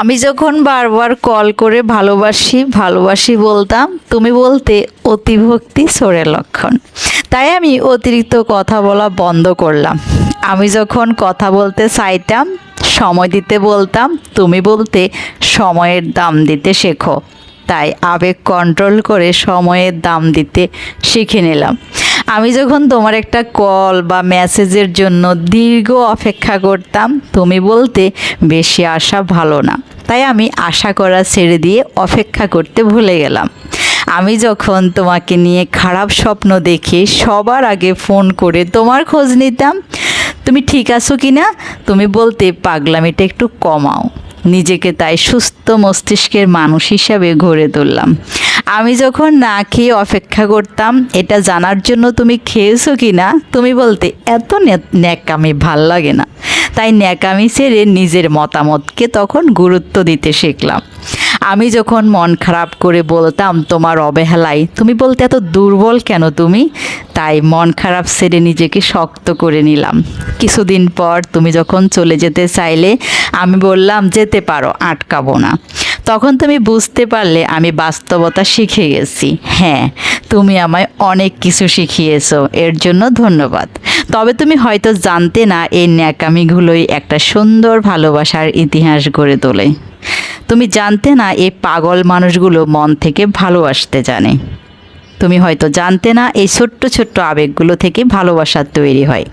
আমি যখন বারবার কল করে ভালোবাসি ভালোবাসি বলতাম, তুমি বলতে অতিভক্তি সরে লক্ষণ। তাই আমি অতিরিক্ত কথা বলা বন্ধ করলাম। আমি যখন কথা বলতে চাইতাম, সময় দিতে বলতাম, তুমি বলতে সময়ের দাম দিতে শেখো। তাই আবেগ কন্ট্রোল করে সময়ের দাম দিতে শিখে নিলাম। আমি যখন তোমার একটা কল বা মেসেজের জন্য দীর্ঘ অপেক্ষা করতাম, তুমি বলতে বেশি আশা ভালো না। তাই আমি আশা করা ছেড়ে দিয়ে অপেক্ষা করতে ভুলে গেলাম। আমি যখন তোমাকে নিয়ে খারাপ স্বপ্ন দেখে সবার আগে ফোন করে তোমার খোঁজ নিতাম, তুমি ঠিক আছো কি না? তুমি বলতে, পাগলামিটা একটু কমাও। নিজেকে তাই সুস্থ মস্তিষ্কের মানুষ হিসাবে গড়ে তুললাম। আমি যখন না খেয়ে অপেক্ষা করতাম, এটা জানার জন্য তুমি খেয়েছো কি না তুমি বলতে, এত ন্যাকামি, ভালো লাগে না। তাই ন্যাকামি ছেড়ে নিজের মতামতকে তখন গুরুত্ব দিতে শিখলাম। আমি যখন মন খারাপ করে বলতাম, তোমার অবহেলায় তুমি বলতে এত দুর্বল কেন তুমি? তাই মন খারাপ ছেড়ে নিজেকে শক্ত করে নিলাম। কিছুদিন পর তুমি যখন চলে যেতে চাইলে, আমি বললাম, যেতে পারো, আটকাবো না। তখন তুমি বুঝতে পারলে আমি বাস্তবতা শিখে গেছি। হ্যাঁ তুমি আমায় অনেক কিছু শিখিয়েছো, এর জন্য ধন্যবাদ। তবে তুমি হয়তো জানতে না এই ন্যাকামিগুলোই একটা সুন্দর ভালোবাসার ইতিহাস গড়ে তোলে। তুমি জানতে না এই পাগল মানুষগুলো মন থেকে ভালোবাসতে জানে। তুমি হয়তো জানতে না এই ছোট্ট ছোট্ট আবেগগুলো থেকে ভালোবাসা তৈরি হয়।